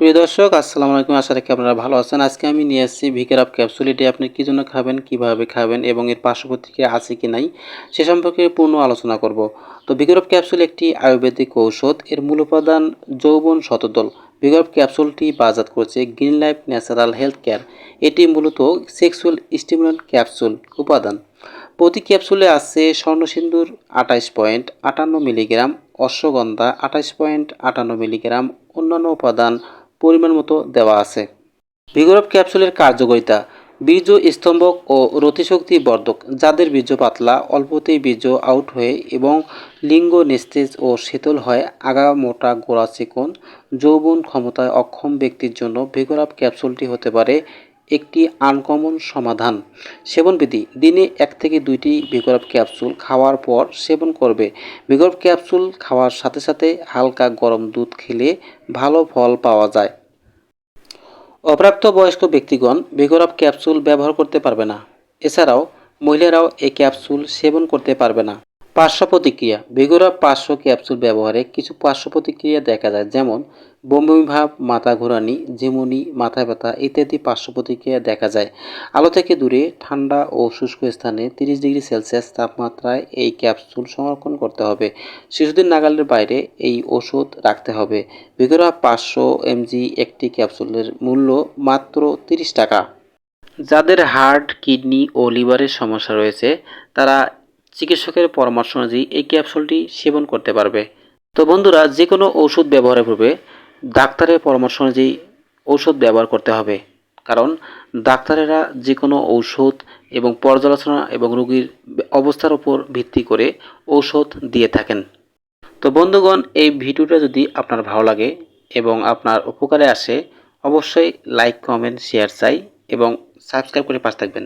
প্রিয় দর্শক, আসসালামু আলাইকুম। আশা রাখি আপনারা ভালো আছেন। আজকে আমি নিয়ে এসেছি ভিকের আপ ক্যাপসুল। এটি আপনি কী জন্য খাবেন, কীভাবে খাবেন এবং এর পার্শ্বপ্রতিক্রিয়া আছে কি নাই, সে সম্পর্কে পূর্ণ আলোচনা করব। তো ভিকের আপ ক্যাপসুল একটি আয়ুর্বেদিক ঔষধ। এর মূল উপাদান যৌবন শতদল আপ ক্যাপসুলটি বাজাত করছে green life natural health care. এটি মূলত সেক্সুয়াল স্টিমুলেন্ট ক্যাপসুল উপাদান। প্রতি ক্যাপসুলে আছে স্বর্ণসিন্দুর আঠাইশ পয়েন্ট আটান্ন মিলিগ্রাম, অশ্বগন্ধা আঠাইশ পয়েন্ট আটান্ন মিলিগ্রাম, অন্যান্য উপাদান পরিমাণ মতো দেওয়া আছে। ভিগোরব ক্যাপসুলের কার্যকারিতা, বীর্য স্তম্ভক ও রতিশক্তি বর্ধক, যাদের বীর্য পাতলা, অল্পতেই বীর্য আউট হয়ে এবং লিঙ্গ নিস্তেজ ও শীতল হয়, আগা, মোটা, গোড়া চিকন, যৌবন ক্ষমতায় অক্ষম ব্যক্তির জন্য ভিগোরাপ ক্যাপসুলটি হতে পারে একটি আনকমন সমাধান। সেবনবিধি, দিনে এক থেকে দুইটি ভিগোরাপ ক্যাপসুল খাওয়ার পর সেবন করবে। ভিগোরাপ ক্যাপসুল খাওয়ার সাথে সাথে হালকা গরম দুধ খেলে ভালো ফল পাওয়া যায়। অপ্রাপ্ত বয়স্ক ব্যক্তিগণ বেগরাব ক্যাপসুল ব্যবহার করতে পারবে না। এছাড়াও মহিলারাও এই ক্যাপসুল সেবন করতে পারবে না। পার্শ্ব প্রতিক্রিয়া ভিগোরাপ পার্শ্ব ক্যাপসুল ব্যবহারে কিছু পার্শ্ব প্রতিক্রিয়া দেখা যায়, যেমন বমি ভাব মাথা ঘোরানি, ঝিমুনি, মাথা ব্যথা ইত্যাদি পার্শ্ব প্রতিক্রিয়া দেখা যায়। আলো থেকে দূরে, ঠান্ডা ও শুষ্ক স্থানে তিরিশ ডিগ্রি সেলসিয়াস তাপমাত্রায় এই ক্যাপসুল সংরক্ষণ করতে হবে। শিশুদের নাগালের বাইরে এই ওষুধ রাখতে হবে। ভিগোরা পাঁচশো এমজি একটি ক্যাপসুলের মূল্য মাত্র তিরিশ টাকা। যাদের হার্ট, কিডনি ও লিভারের সমস্যা রয়েছে, তারা চিকিৎসকের পরামর্শ অনুযায়ী এই ক্যাপসুলটি সেবন করতে পারবে। তো বন্ধুরা যে কোনো ঔষধ ব্যবহারের পূর্বে ডাক্তারের পরামর্শ অনুযায়ী ঔষধ ব্যবহার করতে হবে। কারণ ডাক্তারেরা যে কোনো ঔষধ এবং পর্যালোচনা এবং রোগীর অবস্থার উপর ভিত্তি করে ঔষধ দিয়ে থাকেন। তো বন্ধুগণ, এই ভিডিওটা যদি আপনার ভালো লাগে এবং আপনার উপকারে আসে, অবশ্যই লাইক, কমেন্ট, শেয়ার চাই এবং সাবস্ক্রাইব করে পাশে থাকবেন।